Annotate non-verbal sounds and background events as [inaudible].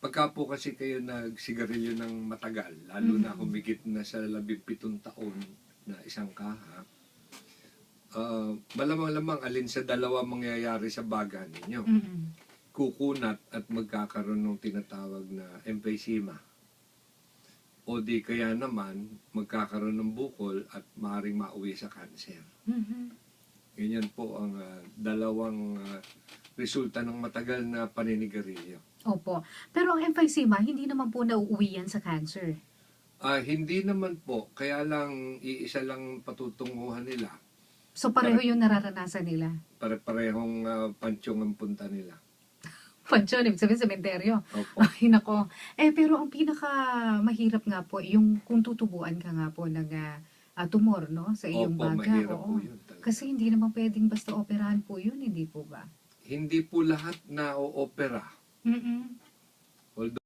Pagka po kasi kayo nagsigarilyo ng matagal, lalo na Mhm. humigit na sa labing taon na isang kaha, ah, malamang-lamang alin sa dalawa mangyayari sa baga ninyo. Mm-mm. Kukunat at magkakaroon ng tinatawag na emphysema. O di kaya naman, magkakaroon ng bukol at maaaring mauwi sa cancer. Mhm. Ganyan po ang ah, dalawang ah, resulta ng matagal na paninigarilyo. Opo. Pero ang emphysema, hindi naman po nauuwi yan sa cancer. Ah, hindi naman po, kaya lang iisa lang patutunguhan nila. So pareho yung nararanasan nila. Pare-parehong ah, pansyong ang punta nila. [laughs] Pansyon, ibig sabihin sementeryo. Opo. [laughs] Ay, nako. Eh, pero ang pinaka mahirap nga po, yung kung tutubuan ka nga po ng ah, tumor, no? Sa iyong Opo, baga. mahirap oo. po yun. talaga. Kasi hindi naman pwedeng basta operahan po yun, hindi po ba? Hindi po lahat na opera. Mm-mm.